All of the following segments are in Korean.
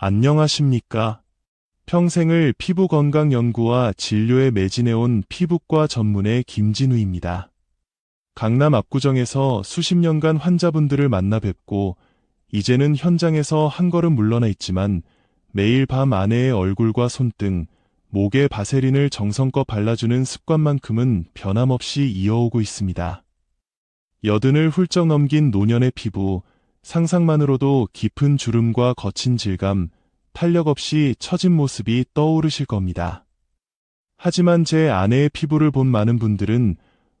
안녕하십니까? 평생을 피부 건강 연구와 진료에 매진해온 피부과 전문의 김진우입니다. 강남 압구정에서 수십 년간 환자분들을 만나 뵙고 이제는 현장에서 한 걸음 물러나 있지만 매일 밤 아내의 얼굴과 손등, 목에 바세린을 정성껏 발라주는 습관만큼은 변함없이 이어오고 있습니다. 여든을 훌쩍 넘긴 노년의 피부, 상상만으로도 깊은 주름과 거친 질감, 탄력 없이 처진 모습이 떠오르실 겁니다. 하지만 제 아내의 피부를 본 많은 분들은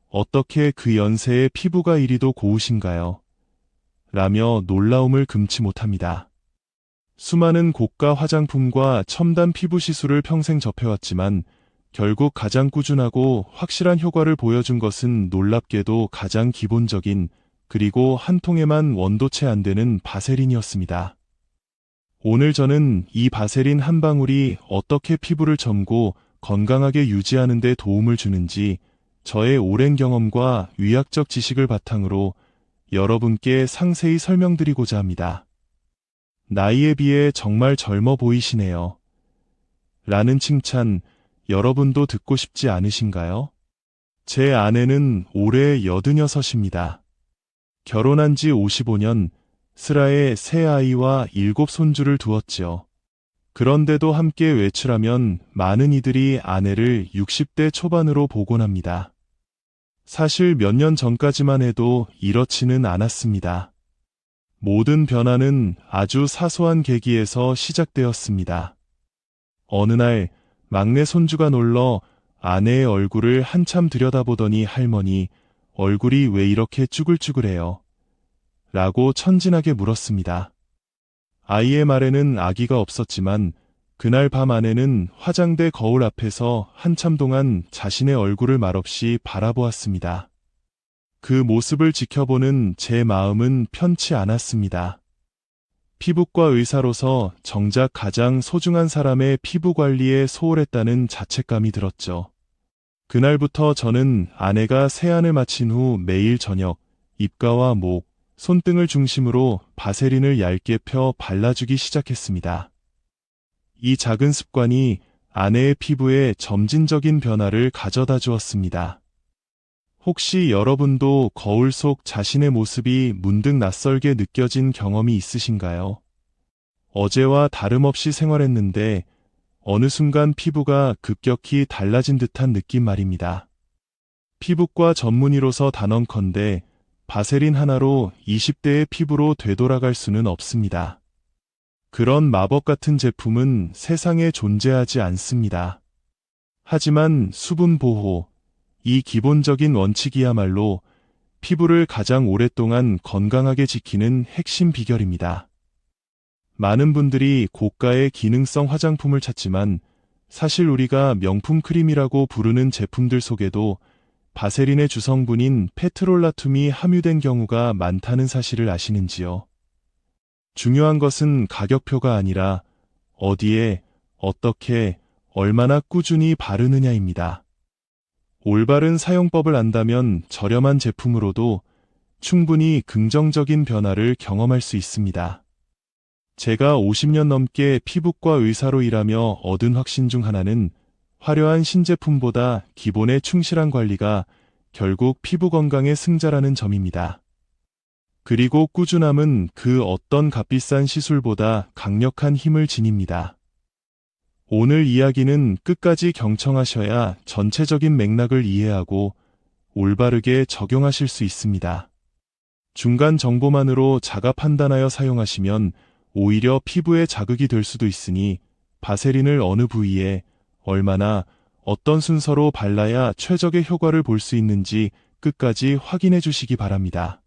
어떻게 그 연세에 피부가 이리도 고우신가요? 라며 놀라움을 금치 못합니다. 수많은 고가 화장품과 첨단 피부 시술을 평생 접해왔지만 결국 가장 꾸준하고 확실한 효과를 보여준 것은 놀랍게도 가장 기본적인 그리고 한 통에만 원도체 안 되는 바세린이었습니다. 오늘 저는 이 바세린 한 방울이 어떻게 피부를 젊고 건강하게 유지하는 데 도움을 주는지 저의 오랜 경험과 의학적 지식을 바탕으로 여러분께 상세히 설명드리고자 합니다. 나이에 비해 정말 젊어 보이시네요. 라는 칭찬 여러분도 듣고 싶지 않으신가요? 제 아내는 올해 86입니다. 결혼한 지 55년, 슬하에 세 아이와 일곱 손주를 두었지요. 그런데도 함께 외출하면 많은 이들이 아내를 60대 초반으로 보곤 합니다. 사실 몇 년 전까지만 해도 이렇지는 않았습니다. 모든 변화는 아주 사소한 계기에서 시작되었습니다. 어느 날 막내 손주가 놀러 아내의 얼굴을 한참 들여다보더니 할머니, 얼굴이 왜 이렇게 쭈글쭈글해요? 라고 천진하게 물었습니다. 아이의 말에는 아기가 없었지만 그날 밤 아내는 화장대 거울 앞에서 한참 동안 자신의 얼굴을 말없이 바라보았습니다. 그 모습을 지켜보는 제 마음은 편치 않았습니다. 피부과 의사로서 정작 가장 소중한 사람의 피부 관리에 소홀했다는 자책감이 들었죠. 그날부터 저는 아내가 세안을 마친 후 매일 저녁 입가와 목, 손등을 중심으로 바세린을 얇게 펴 발라주기 시작했습니다. 이 작은 습관이 아내의 피부에 점진적인 변화를 가져다 주었습니다. 혹시 여러분도 거울 속 자신의 모습이 문득 낯설게 느껴진 경험이 있으신가요? 어제와 다름없이 생활했는데 어느 순간 피부가 급격히 달라진 듯한 느낌 말입니다. 피부과 전문의로서 단언컨대 바세린 하나로 20대의 피부로 되돌아갈 수는 없습니다. 그런 마법 같은 제품은 세상에 존재하지 않습니다. 하지만 수분 보호, 이 기본적인 원칙이야말로 피부를 가장 오랫동안 건강하게 지키는 핵심 비결입니다. 많은 분들이 고가의 기능성 화장품을 찾지만 사실 우리가 명품 크림이라고 부르는 제품들 속에도 바세린의 주성분인 페트롤라툼이 함유된 경우가 많다는 사실을 아시는지요? 중요한 것은 가격표가 아니라 어디에, 어떻게, 얼마나 꾸준히 바르느냐입니다. 올바른 사용법을 안다면 저렴한 제품으로도 충분히 긍정적인 변화를 경험할 수 있습니다. 제가 50년 넘게 피부과 의사로 일하며 얻은 확신 중 하나는 화려한 신제품보다 기본에 충실한 관리가 결국 피부 건강의 승자라는 점입니다. 그리고 꾸준함은 그 어떤 값비싼 시술보다 강력한 힘을 지닙니다. 오늘 이야기는 끝까지 경청하셔야 전체적인 맥락을 이해하고 올바르게 적용하실 수 있습니다. 중간 정보만으로 자가 판단하여 사용하시면 오히려 피부에 자극이 될 수도 있으니 바세린을 어느 부위에 얼마나 어떤 순서로 발라야 최적의 효과를 볼 수 있는지 끝까지 확인해 주시기 바랍니다.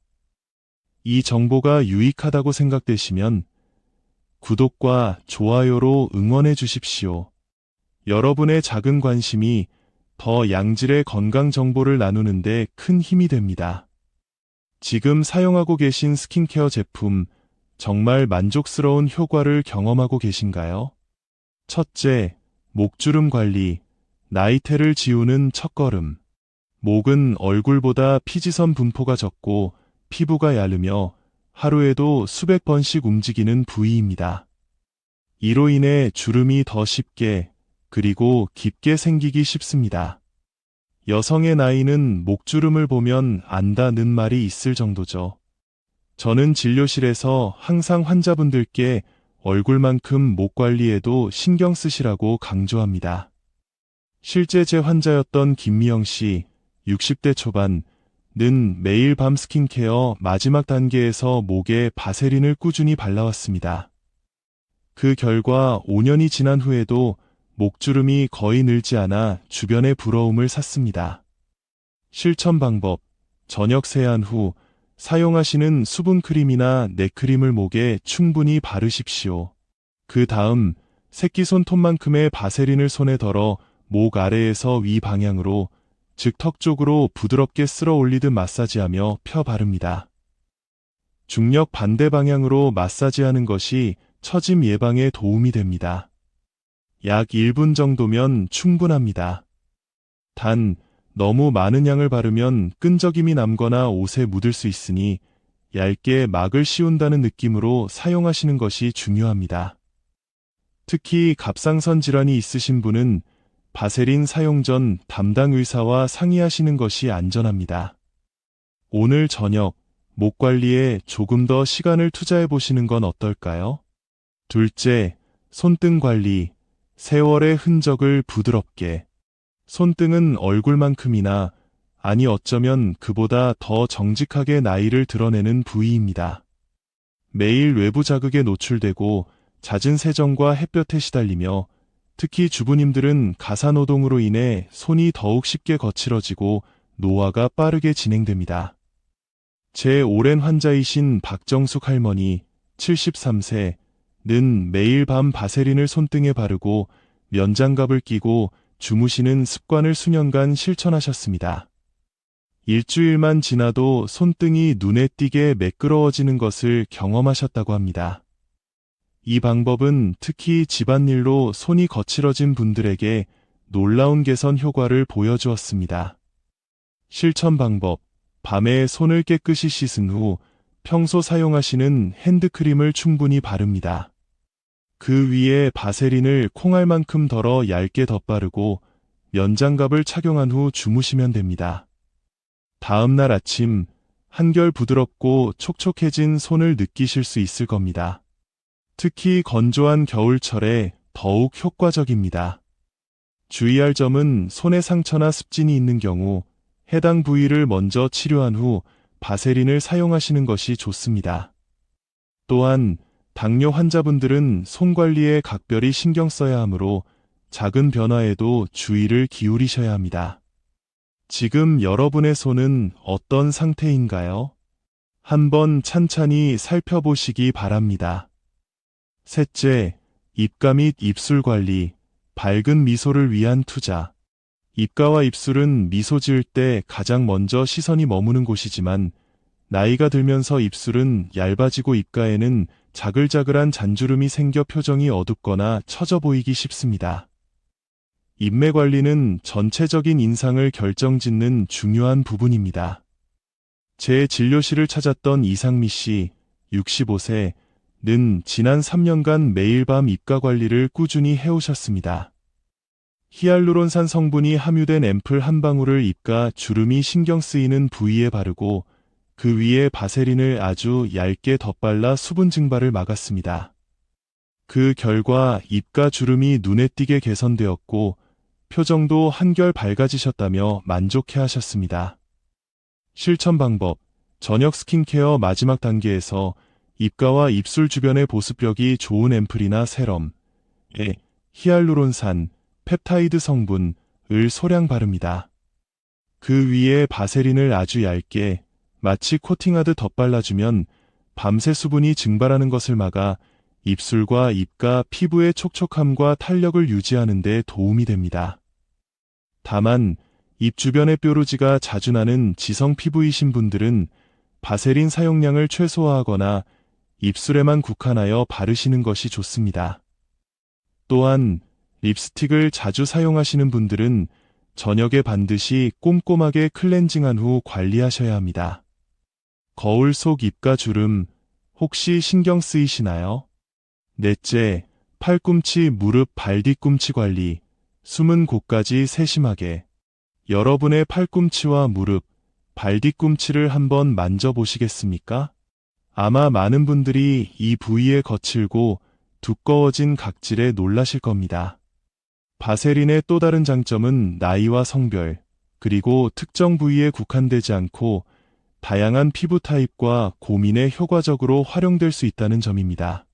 이 정보가 유익하다고 생각되시면 구독과 좋아요로 응원해 주십시오. 여러분의 작은 관심이 더 양질의 건강 정보를 나누는데 큰 힘이 됩니다. 지금 사용하고 계신 스킨케어 제품 정말 만족스러운 효과를 경험하고 계신가요? 첫째, 목주름 관리, 나이테를 지우는 첫걸음. 목은 얼굴보다 피지선 분포가 적고 피부가 얇으며 하루에도 수백 번씩 움직이는 부위입니다. 이로 인해 주름이 더 쉽게 그리고 깊게 생기기 쉽습니다. 여성의 나이는 목주름을 보면 안다는 말이 있을 정도죠. 저는 진료실에서 항상 환자분들께 얼굴만큼 목 관리에도 신경 쓰시라고 강조합니다. 실제 제 환자였던 김미영 씨, 60대 초반, 는 매일 밤 스킨케어 마지막 단계에서 목에 바세린을 꾸준히 발라왔습니다. 그 결과 5년이 지난 후에도 목주름이 거의 늘지 않아 주변의 부러움을 샀습니다. 실천 방법, 저녁 세안 후 사용하시는 수분 크림이나 넥크림을 목에 충분히 바르십시오. 그 다음 새끼손 톱만큼의 바세린을 손에 덜어 목 아래에서 위 방향으로 즉 턱 쪽으로 부드럽게 쓸어 올리듯 마사지하며 펴 바릅니다. 중력 반대 방향으로 마사지하는 것이 처짐 예방에 도움이 됩니다. 약 1분 정도면 충분합니다. 단, 너무 많은 양을 바르면 끈적임이 남거나 옷에 묻을 수 있으니 얇게 막을 씌운다는 느낌으로 사용하시는 것이 중요합니다. 특히 갑상선 질환이 있으신 분은 바세린 사용 전 담당 의사와 상의하시는 것이 안전합니다. 오늘 저녁 목 관리에 조금 더 시간을 투자해 보시는 건 어떨까요? 둘째, 손등 관리. 세월의 흔적을 부드럽게. 손등은 얼굴만큼이나 아니 어쩌면 그보다 더 정직하게 나이를 드러내는 부위입니다. 매일 외부 자극에 노출되고 잦은 세정과 햇볕에 시달리며 특히 주부님들은 가사노동으로 인해 손이 더욱 쉽게 거칠어지고 노화가 빠르게 진행됩니다. 제 오랜 환자이신 박정숙 할머니 73세 는 매일 밤 바세린을 손등에 바르고 면장갑을 끼고 주무시는 습관을 수년간 실천하셨습니다. 일주일만 지나도 손등이 눈에 띄게 매끄러워지는 것을 경험하셨다고 합니다. 이 방법은 특히 집안일로 손이 거칠어진 분들에게 놀라운 개선 효과를 보여주었습니다. 실천 방법. 밤에 손을 깨끗이 씻은 후 평소 사용하시는 핸드크림을 충분히 바릅니다. 그 위에 바세린을 콩알만큼 덜어 얇게 덧바르고 면장갑을 착용한 후 주무시면 됩니다. 다음 날 아침 한결 부드럽고 촉촉해진 손을 느끼실 수 있을 겁니다. 특히 건조한 겨울철에 더욱 효과적입니다. 주의할 점은 손에 상처나 습진이 있는 경우 해당 부위를 먼저 치료한 후 바세린을 사용하시는 것이 좋습니다. 또한 당뇨 환자분들은 손 관리에 각별히 신경 써야 하므로 작은 변화에도 주의를 기울이셔야 합니다. 지금 여러분의 손은 어떤 상태인가요? 한번 찬찬히 살펴보시기 바랍니다. 셋째, 입가 및 입술 관리, 밝은 미소를 위한 투자. 입가와 입술은 미소 지을 때 가장 먼저 시선이 머무는 곳이지만 나이가 들면서 입술은 얇아지고 입가에는 자글자글한 잔주름이 생겨 표정이 어둡거나 처져 보이기 쉽습니다. 인매 관리는 전체적인 인상을 결정짓는 중요한 부분입니다. 제 진료실을 찾았던 이상미 씨, 65세,는 지난 3년간 매일 밤 입가 관리를 꾸준히 해오셨습니다. 히알루론산 성분이 함유된 앰플 한 방울을 입가 주름이 신경 쓰이는 부위에 바르고 그 위에 바세린을 아주 얇게 덧발라 수분 증발을 막았습니다. 그 결과 입가 주름이 눈에 띄게 개선되었고 표정도 한결 밝아지셨다며 만족해 하셨습니다. 실천 방법 저녁 스킨케어 마지막 단계에서 입가와 입술 주변의 보습력이 좋은 앰플이나 세럼, 에, 히알루론산, 펩타이드 성분을 소량 바릅니다. 그 위에 바세린을 아주 얇게 마치 코팅하듯 덧발라주면 밤새 수분이 증발하는 것을 막아 입술과 입가 피부의 촉촉함과 탄력을 유지하는 데 도움이 됩니다. 다만 입 주변의 뾰루지가 자주 나는 지성 피부이신 분들은 바세린 사용량을 최소화하거나 입술에만 국한하여 바르시는 것이 좋습니다. 또한 립스틱을 자주 사용하시는 분들은 저녁에 반드시 꼼꼼하게 클렌징한 후 관리하셔야 합니다. 거울 속 입가 주름 혹시 신경 쓰이시나요? 넷째, 팔꿈치, 무릎, 발 뒤꿈치 관리, 숨은 곳까지 세심하게. 여러분의 팔꿈치와 무릎, 발 뒤꿈치를 한번 만져보시겠습니까? 아마 많은 분들이 이 부위에 거칠고 두꺼워진 각질에 놀라실 겁니다. 바세린의 또 다른 장점은 나이와 성별, 그리고 특정 부위에 국한되지 않고 다양한 피부 타입과 고민에 효과적으로 활용될 수 있다는 점입니다.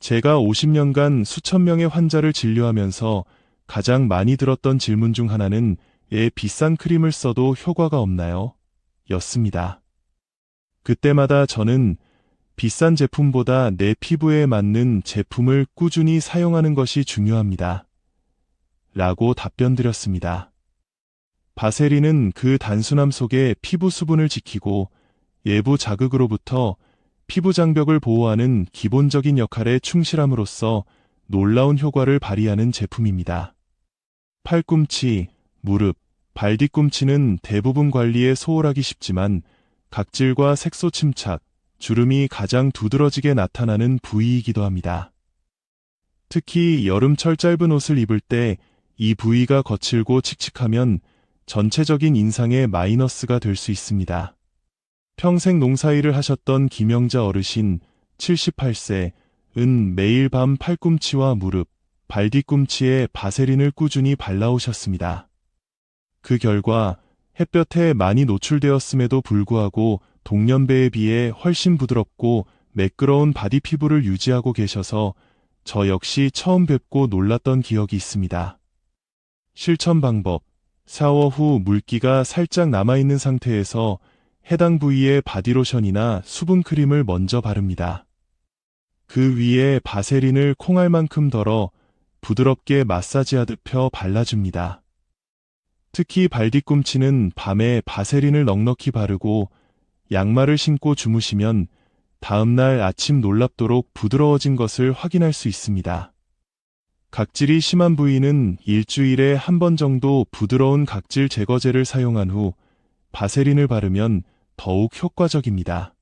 제가 50년간 수천 명의 환자를 진료하면서 가장 많이 들었던 질문 중 하나는 애 비싼 크림을 써도 효과가 없나요? 였습니다. 그때마다 저는 비싼 제품보다 내 피부에 맞는 제품을 꾸준히 사용하는 것이 중요합니다. 라고 답변 드렸습니다. 바세린은 그 단순함 속에 피부 수분을 지키고 예부 자극으로부터 피부 장벽을 보호하는 기본적인 역할에 충실함으로써 놀라운 효과를 발휘하는 제품입니다. 팔꿈치, 무릎, 발 뒤꿈치는 대부분 관리에 소홀하기 쉽지만 각질과 색소 침착, 주름이 가장 두드러지게 나타나는 부위이기도 합니다. 특히 여름철 짧은 옷을 입을 때 이 부위가 거칠고 칙칙하면 전체적인 인상에 마이너스가 될 수 있습니다. 평생 농사일을 하셨던 김영자 어르신 78세 은 매일 밤 팔꿈치와 무릎, 발 뒤꿈치에 바세린을 꾸준히 발라오셨습니다. 그 결과 햇볕에 많이 노출되었음에도 불구하고 동년배에 비해 훨씬 부드럽고 매끄러운 바디 피부를 유지하고 계셔서 저 역시 처음 뵙고 놀랐던 기억이 있습니다. 실천 방법. 샤워 후 물기가 살짝 남아있는 상태에서 해당 부위에 바디로션이나 수분크림을 먼저 바릅니다. 그 위에 바세린을 콩알만큼 덜어 부드럽게 마사지하듯 펴 발라줍니다. 특히 발 뒤꿈치는 밤에 바세린을 넉넉히 바르고 양말을 신고 주무시면 다음날 아침 놀랍도록 부드러워진 것을 확인할 수 있습니다. 각질이 심한 부위는 일주일에 한 번 정도 부드러운 각질 제거제를 사용한 후 바세린을 바르면 더욱 효과적입니다.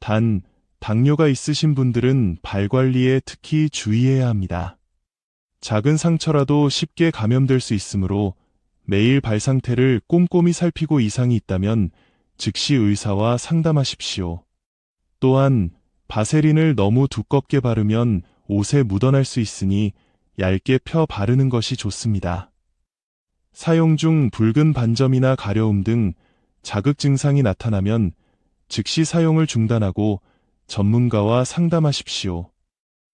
단, 당뇨가 있으신 분들은 발 관리에 특히 주의해야 합니다. 작은 상처라도 쉽게 감염될 수 있으므로 매일 발 상태를 꼼꼼히 살피고 이상이 있다면 즉시 의사와 상담하십시오. 또한 바세린을 너무 두껍게 바르면 옷에 묻어날 수 있으니 얇게 펴 바르는 것이 좋습니다. 사용 중 붉은 반점이나 가려움 등 자극 증상이 나타나면 즉시 사용을 중단하고 전문가와 상담하십시오.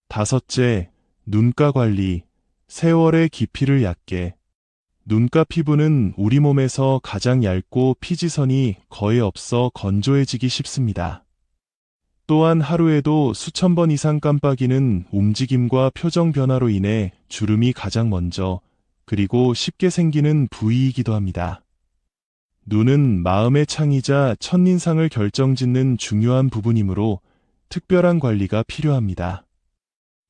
다섯째, 눈가 관리, 세월의 깊이를 얕게. 눈가 피부는 우리 몸에서 가장 얇고 피지선이 거의 없어 건조해지기 쉽습니다. 또한 하루에도 수천 번 이상 깜빡이는 움직임과 표정 변화로 인해 주름이 가장 먼저 그리고 쉽게 생기는 부위이기도 합니다. 눈은 마음의 창이자 첫인상을 결정짓는 중요한 부분이므로 특별한 관리가 필요합니다.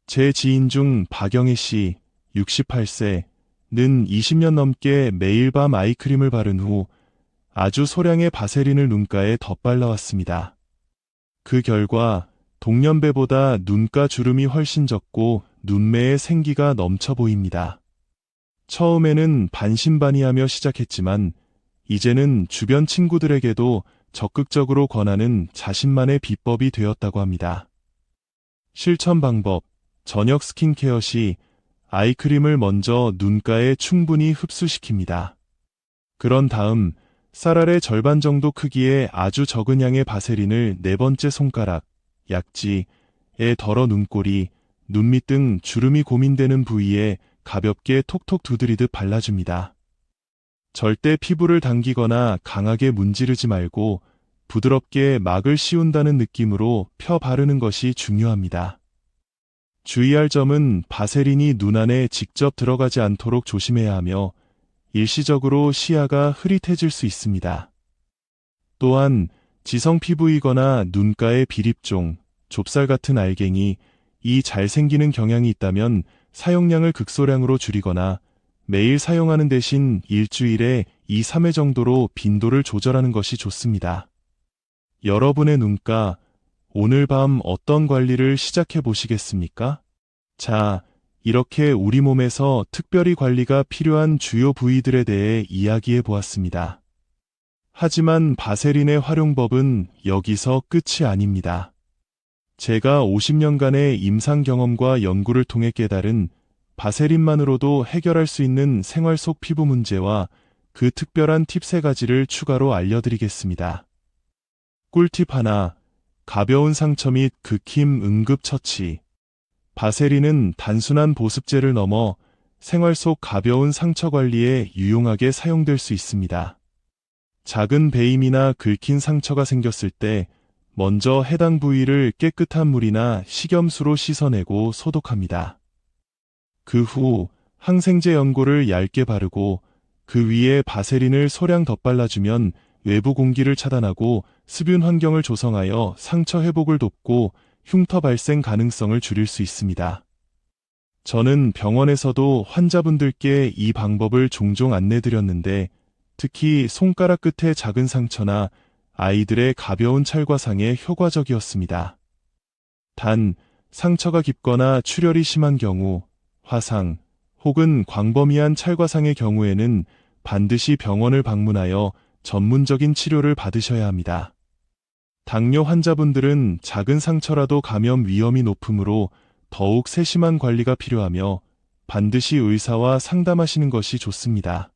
제 지인 중 박영애 씨, 68세 는 20년 넘게 매일 밤 아이크림을 바른 후 아주 소량의 바세린을 눈가에 덧발라왔습니다. 그 결과 동년배보다 눈가 주름이 훨씬 적고 눈매에 생기가 넘쳐 보입니다. 처음에는 반신반의하며 시작했지만 이제는 주변 친구들에게도 적극적으로 권하는 자신만의 비법이 되었다고 합니다. 실천 방법, 저녁 스킨케어 시 아이크림을 먼저 눈가에 충분히 흡수시킵니다. 그런 다음 쌀알의 절반 정도 크기의 아주 적은 양의 바세린을 네 번째 손가락, 약지에 덜어 눈꼬리, 눈밑 등 주름이 고민되는 부위에 가볍게 톡톡 두드리듯 발라줍니다. 절대 피부를 당기거나 강하게 문지르지 말고 부드럽게 막을 씌운다는 느낌으로 펴 바르는 것이 중요합니다. 주의할 점은 바세린이 눈 안에 직접 들어가지 않도록 조심해야 하며 일시적으로 시야가 흐릿해질 수 있습니다. 또한 지성 피부이거나 눈가의 비립종, 좁쌀 같은 알갱이, 이 잘생기는 경향이 있다면 사용량을 극소량으로 줄이거나 매일 사용하는 대신 일주일에 2, 3회 정도로 빈도를 조절하는 것이 좋습니다. 여러분의 눈가, 오늘 밤 어떤 관리를 시작해 보시겠습니까? 자, 이렇게 우리 몸에서 특별히 관리가 필요한 주요 부위들에 대해 이야기해 보았습니다. 하지만 바세린의 활용법은 여기서 끝이 아닙니다. 제가 50년간의 임상 경험과 연구를 통해 깨달은 바세린만으로도 해결할 수 있는 생활 속 피부 문제와 그 특별한 팁 세 가지를 추가로 알려드리겠습니다. 꿀팁 하나, 가벼운 상처 및 극힘 응급 처치. 바세린은 단순한 보습제를 넘어 생활 속 가벼운 상처 관리에 유용하게 사용될 수 있습니다. 작은 베임이나 긁힌 상처가 생겼을 때 먼저 해당 부위를 깨끗한 물이나 식염수로 씻어내고 소독합니다. 그 후 항생제 연고를 얇게 바르고 그 위에 바세린을 소량 덧발라주면 외부 공기를 차단하고 습윤 환경을 조성하여 상처 회복을 돕고 흉터 발생 가능성을 줄일 수 있습니다. 저는 병원에서도 환자분들께 이 방법을 종종 안내드렸는데 특히 손가락 끝에 작은 상처나 아이들의 가벼운 찰과상에 효과적이었습니다. 단, 상처가 깊거나 출혈이 심한 경우, 화상, 혹은 광범위한 찰과상의 경우에는 반드시 병원을 방문하여 전문적인 치료를 받으셔야 합니다. 당뇨 환자분들은 작은 상처라도 감염 위험이 높으므로 더욱 세심한 관리가 필요하며 반드시 의사와 상담하시는 것이 좋습니다.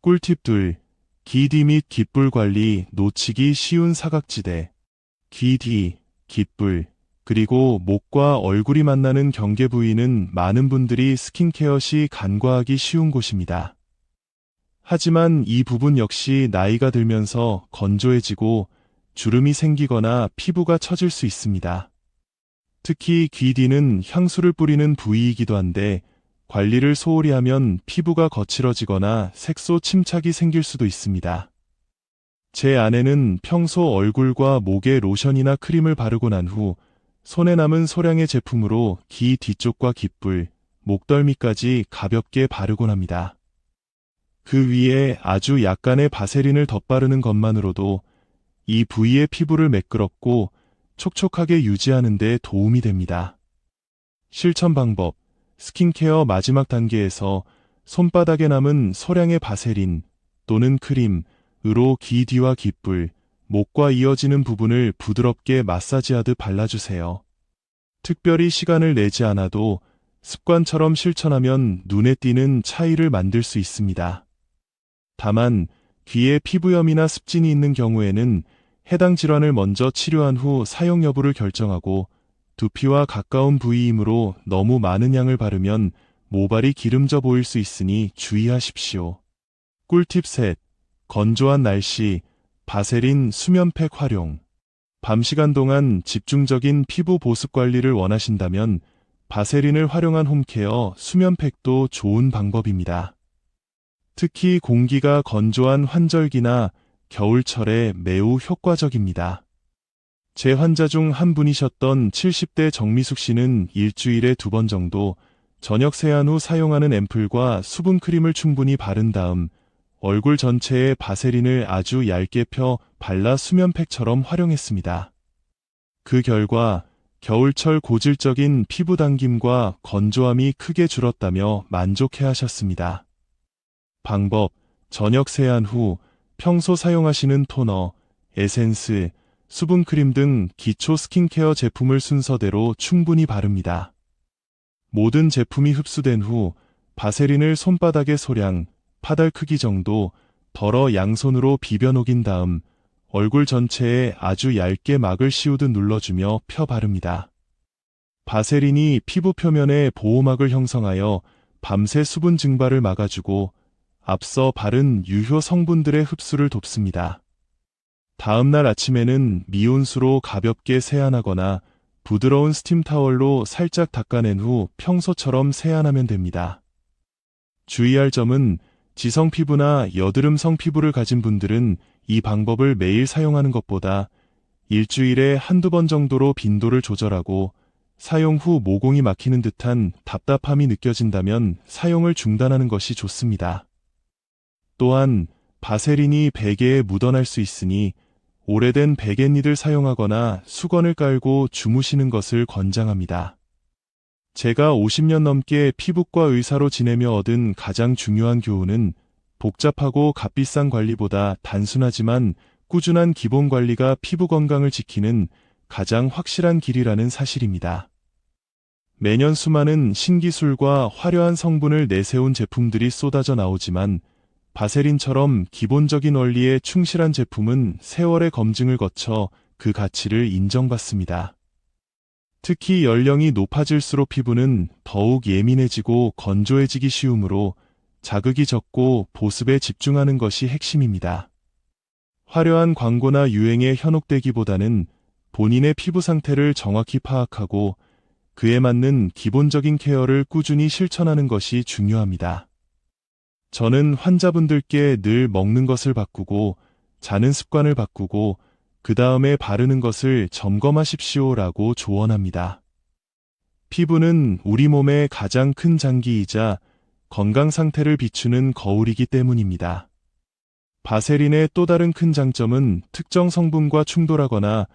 꿀팁 둘, 기디 및 깃불 관리 놓치기 쉬운 사각지대. 귀뒤, 깃불, 그리고 목과 얼굴이 만나는 경계 부위는 많은 분들이 스킨케어 시 간과하기 쉬운 곳입니다. 하지만 이 부분 역시 나이가 들면서 건조해지고 주름이 생기거나 피부가 처질 수 있습니다. 특히 귀 뒤는 향수를 뿌리는 부위이기도 한데 관리를 소홀히 하면 피부가 거칠어지거나 색소 침착이 생길 수도 있습니다. 제 아내는 평소 얼굴과 목에 로션이나 크림을 바르고 난 후 손에 남은 소량의 제품으로 귀 뒤쪽과 깃불, 목덜미까지 가볍게 바르곤 합니다. 그 위에 아주 약간의 바세린을 덧바르는 것만으로도 이 부위의 피부를 매끄럽고 촉촉하게 유지하는 데 도움이 됩니다. 실천 방법 스킨케어 마지막 단계에서 손바닥에 남은 소량의 바세린 또는 크림으로 귀 뒤와 깃불, 목과 이어지는 부분을 부드럽게 마사지하듯 발라주세요. 특별히 시간을 내지 않아도 습관처럼 실천하면 눈에 띄는 차이를 만들 수 있습니다. 다만 귀에 피부염이나 습진이 있는 경우에는 해당 질환을 먼저 치료한 후 사용 여부를 결정하고 두피와 가까운 부위이므로 너무 많은 양을 바르면 모발이 기름져 보일 수 있으니 주의하십시오. 꿀팁 셋. 건조한 날씨, 바세린 수면팩 활용. 밤 시간 동안 집중적인 피부 보습 관리를 원하신다면 바세린을 활용한 홈케어 수면팩도 좋은 방법입니다. 특히 공기가 건조한 환절기나 겨울철에 매우 효과적입니다. 제 환자 중 한 분이셨던 70대 정미숙 씨는 일주일에 두 번 정도 저녁 세안 후 사용하는 앰플과 수분 크림을 충분히 바른 다음 얼굴 전체에 바세린을 아주 얇게 펴 발라 수면팩처럼 활용했습니다. 그 결과 겨울철 고질적인 피부 당김과 건조함이 크게 줄었다며 만족해 하셨습니다. 방법, 저녁 세안 후 평소 사용하시는 토너, 에센스, 수분크림 등 기초 스킨케어 제품을 순서대로 충분히 바릅니다. 모든 제품이 흡수된 후 바세린을 손바닥의 소량, 파달 크기 정도 덜어 양손으로 비벼 녹인 다음 얼굴 전체에 아주 얇게 막을 씌우듯 눌러주며 펴 바릅니다. 바세린이 피부 표면에 보호막을 형성하여 밤새 수분 증발을 막아주고 앞서 바른 유효 성분들의 흡수를 돕습니다. 다음 날 아침에는 미온수로 가볍게 세안하거나 부드러운 스팀 타월로 살짝 닦아낸 후 평소처럼 세안하면 됩니다. 주의할 점은 지성 피부나 여드름성 피부를 가진 분들은 이 방법을 매일 사용하는 것보다 일주일에 한두 번 정도로 빈도를 조절하고 사용 후 모공이 막히는 듯한 답답함이 느껴진다면 사용을 중단하는 것이 좋습니다. 또한 바세린이 베개에 묻어날 수 있으니 오래된 베갯니를 사용하거나 수건을 깔고 주무시는 것을 권장합니다. 제가 50년 넘게 피부과 의사로 지내며 얻은 가장 중요한 교훈은 복잡하고 값비싼 관리보다 단순하지만 꾸준한 기본 관리가 피부 건강을 지키는 가장 확실한 길이라는 사실입니다. 매년 수많은 신기술과 화려한 성분을 내세운 제품들이 쏟아져 나오지만 바세린처럼 기본적인 원리에 충실한 제품은 세월의 검증을 거쳐 그 가치를 인정받습니다. 특히 연령이 높아질수록 피부는 더욱 예민해지고 건조해지기 쉬우므로 자극이 적고 보습에 집중하는 것이 핵심입니다. 화려한 광고나 유행에 현혹되기보다는 본인의 피부 상태를 정확히 파악하고 그에 맞는 기본적인 케어를 꾸준히 실천하는 것이 중요합니다. 저는 환자분들께 늘 먹는 것을 바꾸고 자는 습관을 바꾸고 그 다음에 바르는 것을 점검하십시오라고 조언합니다. 피부는 우리 몸의 가장 큰 장기이자 건강 상태를 비추는 거울이기 때문입니다. 바세린의 또 다른 큰 장점은 특정 성분과 충돌하거나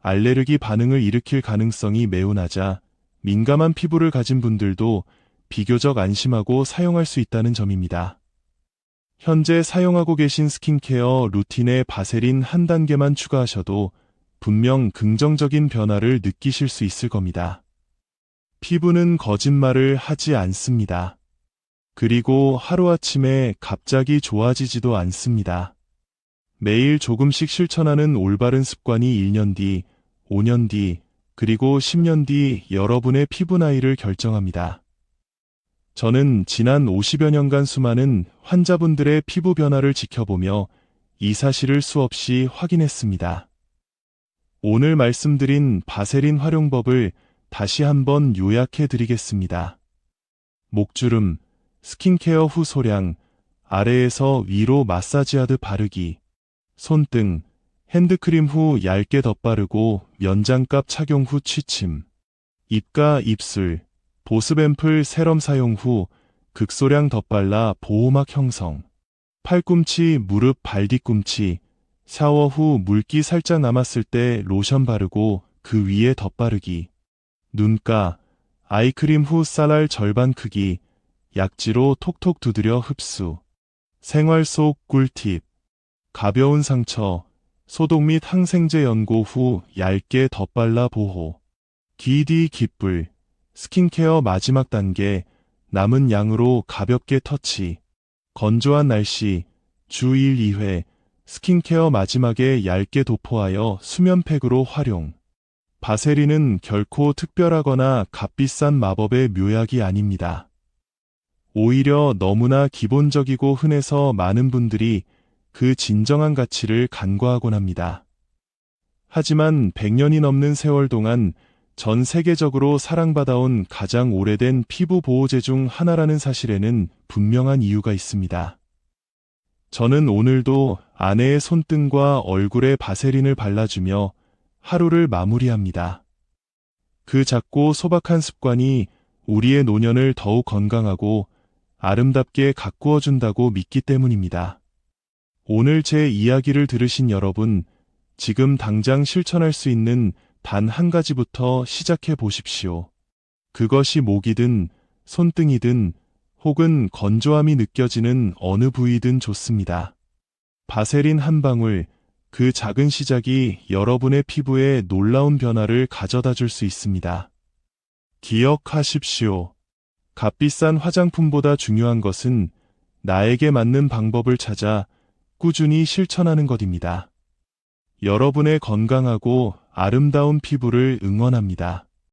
알레르기 반응을 일으킬 가능성이 매우 낮아 민감한 피부를 가진 분들도 비교적 안심하고 사용할 수 있다는 점입니다. 현재 사용하고 계신 스킨케어 루틴에 바세린 한 단계만 추가하셔도 분명 긍정적인 변화를 느끼실 수 있을 겁니다. 피부는 거짓말을 하지 않습니다. 그리고 하루아침에 갑자기 좋아지지도 않습니다. 매일 조금씩 실천하는 올바른 습관이 1년 뒤, 5년 뒤, 그리고 10년 뒤 여러분의 피부 나이를 결정합니다. 저는 지난 50여 년간 수많은 환자분들의 피부 변화를 지켜보며 이 사실을 수없이 확인했습니다. 오늘 말씀드린 바세린 활용법을 다시 한번 요약해 드리겠습니다. 목주름, 스킨케어 후 소량, 아래에서 위로 마사지하듯 바르기, 손등, 핸드크림 후 얇게 덧바르고 면장갑 착용 후 취침, 입가 입술, 보습 앰플 세럼 사용 후 극소량 덧발라 보호막 형성, 팔꿈치, 무릎, 발 뒤꿈치, 샤워 후 물기 살짝 남았을 때 로션 바르고 그 위에 덧바르기, 눈가, 아이크림 후 쌀알 절반 크기, 약지로 톡톡 두드려 흡수, 생활 속 꿀팁, 가벼운 상처, 소독 및 항생제 연고 후 얇게 덧발라 보호, 기디 깃불, 스킨케어 마지막 단계, 남은 양으로 가볍게 터치, 건조한 날씨, 주 1, 2회, 스킨케어 마지막에 얇게 도포하여 수면팩으로 활용. 바세린은 결코 특별하거나 값비싼 마법의 묘약이 아닙니다. 오히려 너무나 기본적이고 흔해서 많은 분들이 그 진정한 가치를 간과하곤 합니다. 하지만 100년이 넘는 세월 동안 전 세계적으로 사랑받아온 가장 오래된 피부 보호제 중 하나라는 사실에는 분명한 이유가 있습니다. 저는 오늘도 아내의 손등과 얼굴에 바세린을 발라주며 하루를 마무리합니다. 그 작고 소박한 습관이 우리의 노년을 더욱 건강하고 아름답게 가꾸어 준다고 믿기 때문입니다. 오늘 제 이야기를 들으신 여러분, 지금 당장 실천할 수 있는 단 한 가지부터 시작해 보십시오. 그것이 목이든 손등이든 혹은 건조함이 느껴지는 어느 부위든 좋습니다. 바세린 한 방울, 그 작은 시작이 여러분의 피부에 놀라운 변화를 가져다 줄 수 있습니다. 기억하십시오. 값비싼 화장품보다 중요한 것은 나에게 맞는 방법을 찾아 꾸준히 실천하는 것입니다. 여러분의 건강하고 아름다운 피부를 응원합니다.